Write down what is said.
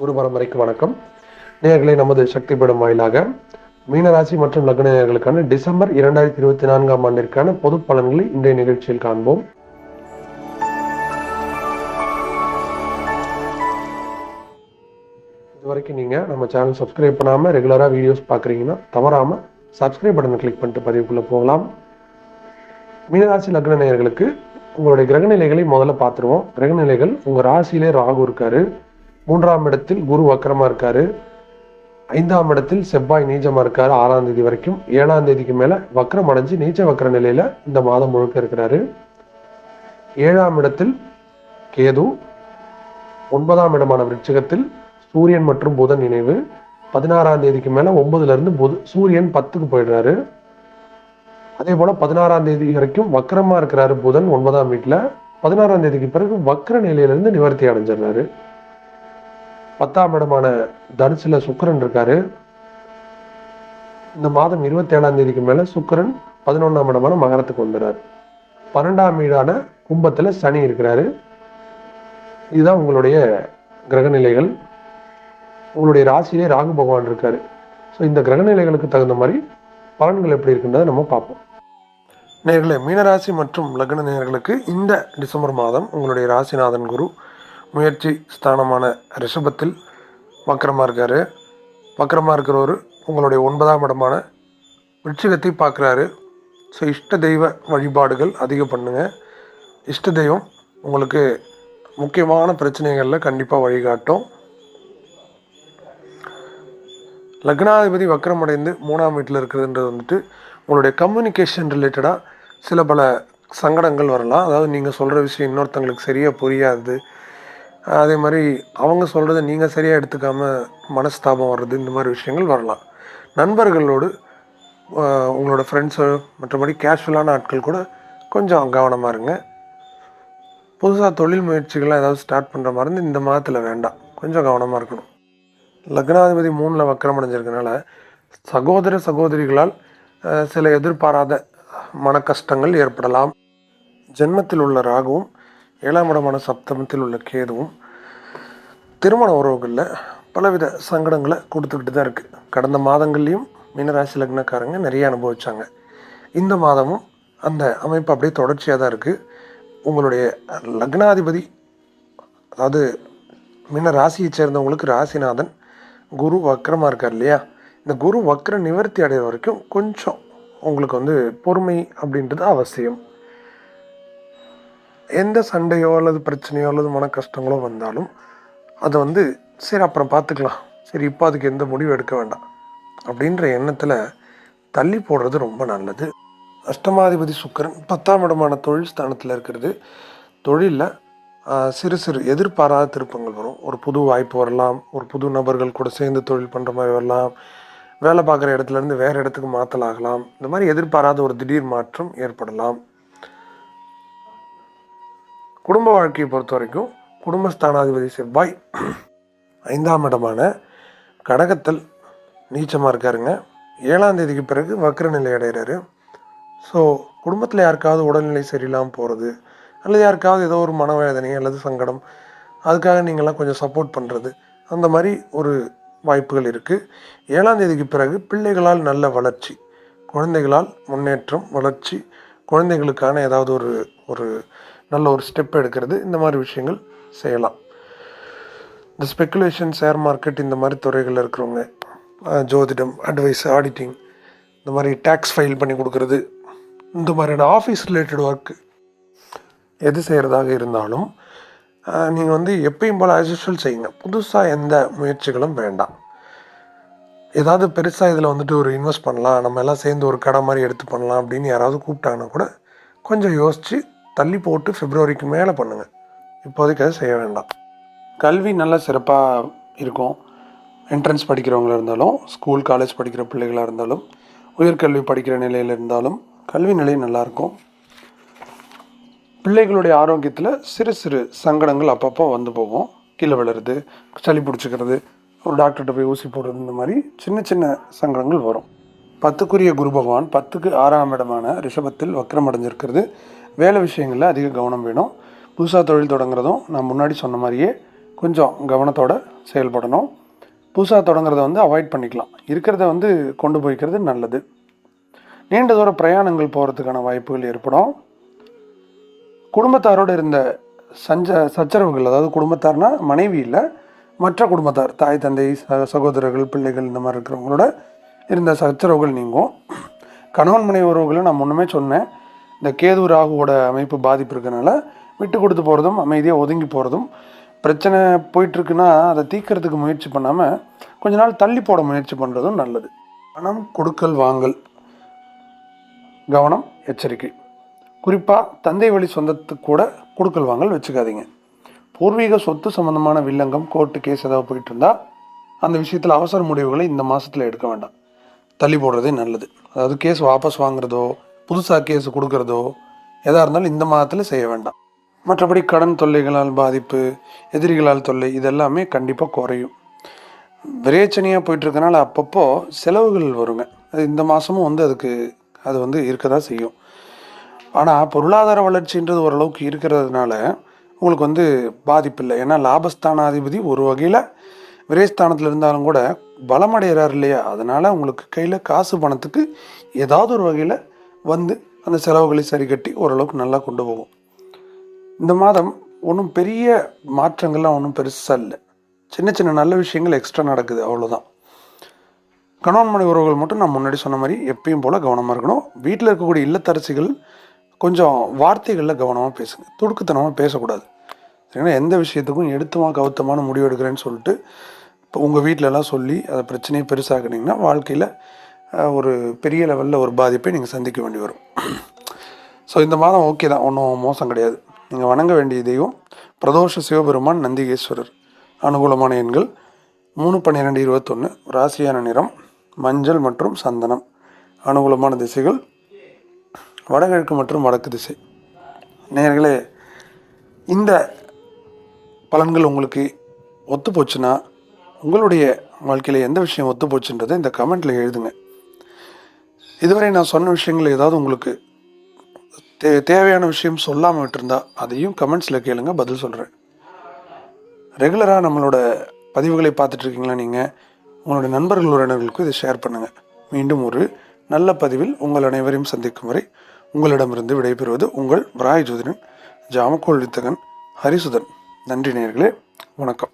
குரு பரம்பரைக்கு வணக்கம். நேர்களை நமது சக்தி படம் வாயிலாக மீனராசி மற்றும் லக்ன நேர்களுக்கான டிசம்பர் இரண்டாயிரத்தி இருபத்தி நான்காம் ஆண்டிற்கான பொது பலன்களை இன்றைய நிகழ்ச்சியில் காண்போம். இதுவரைக்கும் நீங்கள் நம்ம சேனல் சப்ஸ்கிரைப் பண்ணாமல் ரெகுலராக வீடியோஸ் பார்க்குறீங்கன்னா தவறாமல் சப்ஸ்கிரைப் பட்டனை கிளிக் பண்ணிட்டு பதிவுக்குள்ளே போகலாம். மீனராசி லக்ன நேயர்களுக்கு உங்களுடைய கிரகநிலைகளை முதல்ல பார்த்துருவோம். கிரகநிலைகள் உங்கள் ராசியிலே ராகு இருக்காரு. மூன்றாம் இடத்தில் குரு வக்கரமாக இருக்காரு. ஐந்தாம் இடத்தில் செவ்வாய் நீச்சமாக இருக்காரு ஆறாம் தேதி வரைக்கும். ஏழாம் தேதிக்கு மேலே வக்கரம் அடைஞ்சு நீச்ச வக்கர நிலையில் இந்த மாதம் முழுக்க இருக்கிறாரு. ஏழாம் இடத்தில் கேது ஒன்பதாம் இடமான விருட்சகத்தில் சூரியன் மற்றும் புதன் இணைவு. பதினாறாம் தேதிக்கு மேலே ஒன்பதுலேருந்து புது சூரியன் பத்துக்கு போயிடுறாரு. அதே போல் பதினாறாம் தேதி வரைக்கும் வக்கரமாக இருக்கிறாரு புதன் ஒன்பதாம் வீட்டில் பதினாறாம் தேதிக்கு பிறகு வக்கர நிலையிலிருந்து நிவர்த்தி அடைஞ்சிடுறாரு. பத்தாம் இடமான தனுசுல சுக்கரன் இருக்காரு. இந்த மாதம் இருபத்தி ஏழாம் தேதிக்கு மேல சுக்கரன் பதினொன்னாம் இடமான மகரத்துக்கு வந்துடுறாரு பன்னெண்டாம் வீடான கும்பத்துல சனி இருக்கிறாரு. இதுதான் உங்களுடைய கிரகநிலைகள். உங்களுடைய ராசியிலே ராகு பகவான் இருக்காரு. ஸோ இந்த கிரகநிலைகளுக்கு தகுந்த மாதிரி பலன்கள் எப்படி இருக்குன்றதை நம்ம பார்ப்போம். நேர்களை மீனராசி மற்றும் லக்ன நேர்களுக்கு இந்த டிசம்பர் மாதம் உங்களுடைய ராசிநாதன் குரு முயற்சி ஸ்தானமான ரிஷபத்தில் வக்கரமாக இருக்கார். வக்கரமாக இருக்கிறவர் உங்களுடைய ஒன்பதாம் இடமான விருச்சிகத்தை பார்க்குறாரு. ஸோ இஷ்ட தெய்வ வழிபாடுகள் அதிகம் பண்ணுங்கள் இஷ்ட தெய்வம் உங்களுக்கு முக்கியமான பிரச்சனைகளில் கண்டிப்பாக வழிகாட்டும். லக்னாதிபதி வக்கரமடைந்து மூணாம் வீட்டில் இருக்கிறதுன்றது வந்துட்டு உங்களுடைய கம்யூனிகேஷன் ரிலேட்டடாக சில பல சங்கடங்கள் வரலாம். அதாவது நீங்கள் சொல்கிற விஷயம் இன்னொருத்தங்களுக்கு சரியாக புரியாது. அதே மாதிரி அவங்க சொல்கிறத நீங்கள் சரியாக எடுத்துக்காமல் மனஸ்தாபம் வர்றது இந்த மாதிரி விஷயங்கள் வரலாம். நண்பர்களோடு உங்களோட ஃப்ரெண்ட்ஸு மற்றபடி கேஷுவலான ஆட்கள் கூட கொஞ்சம் கவனமாக இருங்க. புதுசாக தொழில் முயற்சிகள்லாம் ஏதாவது ஸ்டார்ட் பண்ணுற மாதிரி இருந்து இந்த மாதத்தில் வேண்டாம். கொஞ்சம் கவனமாக இருக்கணும். லக்னாதிபதி மூணில் வக்கரம் அடைஞ்சிருக்கனால சகோதர சகோதரிகளால் சில எதிர்பாராத மன கஷ்டங்கள் ஏற்படலாம். ஜென்மத்தில் உள்ள ராகுவும் ஏழாம் இடமான சப்தமத்தில் உள்ள கேதுவும் திருமண உறவுகளில் பலவித சங்கடங்களை கொடுத்துக்கிட்டு தான் இருக்குது கடந்த மாதங்கள்லேயும் மீனராசி லக்னக்காரங்க நிறைய அனுபவித்தாங்க இந்த மாதமும் அந்த அமைப்பு அப்படியே தொடர்ச்சியாக தான் இருக்குது உங்களுடைய லக்னாதிபதி அதாவது மீன ராசியை சேர்ந்தவங்களுக்கு ராசிநாதன் குரு வக்கரமாக இருக்கார் இல்லையா? இந்த குரு வக்கர நிவர்த்தி அடைகிற வரைக்கும் கொஞ்சம் உங்களுக்கு வந்து பொறுமை அப்படின்றது அவசியம். எந்த சண்டையோ அல்லது பிரச்சனையோ அல்லது மன கஷ்டங்களோ வந்தாலும் அதை வந்து சரி அப்புறம் பார்த்துக்கலாம். சரி இப்போ அதுக்கு எந்த முடிவும் எடுக்க வேண்டாம். அப்படின்ற எண்ணத்தில் தள்ளி போடுறது ரொம்ப நல்லது. அஷ்டமாதிபதி சுக்கிரன் பத்தாம் இடமான தொழில் ஸ்தானத்தில் இருக்கிறது. தொழிலில் சிறு சிறு எதிர்பாராத திருப்பங்கள் வரும். ஒரு புது வாய்ப்பு வரலாம். ஒரு புது நபர்கள் கூட சேர்ந்து தொழில் பண்ணுற மாதிரி வரலாம். வேலை பார்க்குற இடத்துல இருந்து வேறு இடத்துக்கு மாற்றலாகலாம் இந்த மாதிரி எதிர்பாராத ஒரு திடீர் மாற்றம் ஏற்படலாம். குடும்ப வாழ்க்கையை பொறுத்த வரைக்கும் குடும்பஸ்தானாதிபதி செவ்வாய் ஐந்தாம் இடமான கடகத்தில் நீச்சமாக இருக்காருங்க. ஏழாம் தேதிக்கு பிறகு வக்ர நிலை அடைகிறாரு. ஸோ குடும்பத்தில் யாருக்காவது உடல்நிலை சரியில்லாமல் போகிறது அல்லது யாருக்காவது ஏதோ ஒரு மனவேதனை அல்லது சங்கடம் அதுக்காக நீங்களாம் கொஞ்சம் சப்போர்ட் பண்ணுறது அந்த மாதிரி ஒரு வாய்ப்புகள் இருக்குது ஏழாம் தேதிக்கு பிறகு பிள்ளைகளால் நல்ல வளர்ச்சி குழந்தைகளால் முன்னேற்றம் வளர்ச்சி குழந்தைகளுக்கான ஏதாவது ஒரு ஒரு நல்ல ஒரு ஸ்டெப் எடுக்கிறது. இந்த மாதிரி விஷயங்கள் செய்யலாம். இந்த ஸ்பெக்குலேஷன் ஷேர் மார்க்கெட் இந்த மாதிரி துறைகளில் இருக்கிறவங்க ஜோதிடம் அட்வைஸ் ஆடிட்டிங் இந்த மாதிரி டேக்ஸ் ஃபைல் பண்ணி கொடுக்கறது இந்த மாதிரியான ஆஃபீஸ் ரிலேட்டட் ஒர்க்கு எது செய்கிறதாக இருந்தாலும் நீங்கள் வந்து எப்பயும் போல் ஆஸ்யூஷுவல் செய்யுங்க. புதுசாக எந்த முயற்சிகளும் வேண்டாம். ஏதாவது பெருசாக இதில் வந்துட்டு ஒரு இன்வெஸ்ட் பண்ணலாம் நம்ம எல்லாம் சேர்ந்து ஒரு கடை மாதிரி எடுத்து பண்ணலாம் அப்படின்னு யாராவது கூப்பிட்டாங்கன்னா கூட கொஞ்சம் யோசித்து தள்ளி போட்டு ஃபிப்ரவரிக்கு மேலே பண்ணுங்கள் இப்போதைக்கு அது செய்ய வேண்டாம். கல்வி நல்ல சிறப்பாக இருக்கும். என்ட்ரன்ஸ் படிக்கிறவங்களா இருந்தாலும் ஸ்கூல் காலேஜ் படிக்கிற பிள்ளைகளாக இருந்தாலும் உயர்கல்வி படிக்கிற நிலையில் இருந்தாலும் கல்வி நிலை நல்லாயிருக்கும் பிள்ளைகளுடைய ஆரோக்கியத்தில் சிறு சிறு சங்கடங்கள் அப்பப்போ வந்து போகும். கீழே விழுறது சளி பிடிச்சிக்கிறது ஒரு டாக்டர்கிட்ட போய் ஊசி போடுறது இந்த மாதிரி சின்ன சின்ன சங்கடங்கள் வரும். பத்துக்குரிய குரு பகவான் பத்துக்கு ஆறாம் இடமான ரிஷபத்தில் வக்கரம் அடைஞ்சிருக்கிறது. வேலை விஷயங்களில் அதிக கவனம் வேணும். புதுசாக தொழில் தொடங்குறதும் நான் முன்னாடி சொன்ன மாதிரியே கொஞ்சம் கவனத்தோடு செயல்படணும். புதுசாக தொடங்குறத வந்து அவாய்ட் பண்ணிக்கலாம். இருக்கிறத வந்து கொண்டு போய்க்கிறது நல்லது. நீண்ட தூர பிரயாணங்கள் போகிறதுக்கான வாய்ப்புகள் ஏற்படும். குடும்பத்தாரோடு இருந்த சஞ்ச சச்சரவுகள் அதாவது குடும்பத்தார்னா மனைவி இல்லை மற்ற குடும்பத்தார் தாய் தந்தை ச சகோதரர்கள் பிள்ளைகள் இந்த மாதிரி இருக்கிறவங்களோட இருந்த சச்சரவுகள் நீங்கும். கணவன் மனைவி உறவுகளை நான் முன்னமே சொன்னேன். இந்த கேது ராகுவோட அமைப்பு பாதிப்பு இருக்கிறனால விட்டு கொடுத்து போகிறதும் அமைதியாக ஒதுங்கி போகிறதும் பிரச்சனை போயிட்டுருக்குன்னா அதை தீக்கிறதுக்கு முயற்சி பண்ணாமல் கொஞ்ச நாள் தள்ளி போட முயற்சி பண்ணுறதும் நல்லது. பணம் கொடுக்கல் வாங்கல். கவனம் எச்சரிக்கை. குறிப்பாக தந்தை வழி சொந்தத்துக்கு கூட கொடுக்கல் வாங்கல் வச்சுக்காதீங்க. பூர்வீக சொத்து சம்பந்தமான வில்லங்கம் கோர்ட்டு கேஸ் ஏதாவது போயிட்டு இருந்தால் அந்த விஷயத்தில் அவசர முடிவுகளை இந்த மாதத்தில் எடுக்க வேண்டாம். தள்ளி போடுறதே நல்லது. அதாவது கேஸ் வாபஸ் வாங்குறதோ புதுசாக கேஸ் கொடுக்கறதோ எதாக இருந்தாலும் இந்த மாதத்தில் செய்ய வேண்டாம். மற்றபடி கடன் தொல்லைகளால் பாதிப்பு எதிரிகளால் தொல்லை இதெல்லாமே கண்டிப்பாக குறையும். விரேச்சனையாக போயிட்டுருக்கனால அப்பப்போ செலவுகள் வருங்க. அது இந்த மாதமும் வந்து அதுக்கு அது வந்து இருக்க தான் செய்யும். ஆனால் பொருளாதார வளர்ச்சின்றது ஓரளவுக்கு இருக்கிறதுனால உங்களுக்கு வந்து பாதிப்பு இல்லை. ஏன்னா லாபஸ்தானாதிபதி ஒரு வகையில் விரைஸ்தானத்தில் இருந்தாலும் கூட பலமடைகிறார் இல்லையா? அதனால் உங்களுக்கு கையில் காசு பணத்துக்கு ஏதாவது ஒரு வகையில் வந்து அந்த செலவுகளை சரி கட்டி ஓரளவுக்கு நல்லா கொண்டு போகும். இந்த மாதம் ஒன்றும் பெரிய மாற்றங்கள்லாம் ஒன்றும் பெருசாக இல்லை. சின்ன சின்ன நல்ல விஷயங்கள் எக்ஸ்ட்ரா நடக்குது அவ்வளோதான் கணவன் மனை உறவுகள் மட்டும் நான் முன்னாடி சொன்ன மாதிரி எப்பயும் போல் கவனமாக இருக்கணும். வீட்டில் இருக்கக்கூடிய இல்லத்தரசிகள் கொஞ்சம் வார்த்தைகளில் கவனமாக பேசுங்க. துடுக்குத்தனமாக பேசக்கூடாது. சரிங்களா எந்த விஷயத்துக்கும் எடுத்துமா கவுத்தமான முடிவு எடுக்கிறேன்னு சொல்லிட்டு இப்போ உங்கள் வீட்டிலலாம் சொல்லி அதை பிரச்சனையை பெருசாக்குனீங்கன்னா வாழ்க்கையில் ஒரு பெரிய லெவலில் ஒரு பாதிப்பை நீங்கள் சந்திக்க வேண்டி வரும். ஸோ இந்த மாதம் ஓகே தான். ஒன்றும் மோசம் கிடையாது. நீங்கள் வணங்க வேண்டிய தெய்வம் பிரதோஷ சிவபெருமான் நந்திகேஸ்வரர். அனுகூலமான எண்கள் மூணு பன்னிரெண்டு இருபத்தொன்று ராசியான நிறம் மஞ்சள் மற்றும் சந்தனம். அனுகூலமான திசைகள் வடகிழக்கு மற்றும் வடக்கு திசை. நேர்களே இந்த பலன்கள் உங்களுக்கு ஒத்து போச்சுன்னா உங்களுடைய வாழ்க்கையில் எந்த விஷயம் ஒத்து போச்சுன்றதை இந்த கமெண்ட்டில் எழுதுங்க. இதுவரை நான் சொன்ன விஷயங்கள் ஏதாவது உங்களுக்கு தே தேவையான விஷயம் சொல்லாமல் விட்டுருந்தா அதையும் கமெண்ட்ஸில் கேளுங்க பதில் சொல்கிறேன் ரெகுலராக நம்மளோட பதிவுகளை பார்த்துட்டு இருக்கீங்களா நீங்கள் உங்களோட நண்பர்கள் உறவினர்களுக்கும் இதை ஷேர் பண்ணுங்கள் மீண்டும் ஒரு நல்ல பதிவில் உங்கள் அனைவரையும் சந்திக்கும் வரை உங்களிடமிருந்து விடைபெறுவது உங்கள் பிராய் ஜோதிடன் ஜாமக்கோள் வித்தகன் ஹரிசுதன். நன்றி நேர்களே வணக்கம்.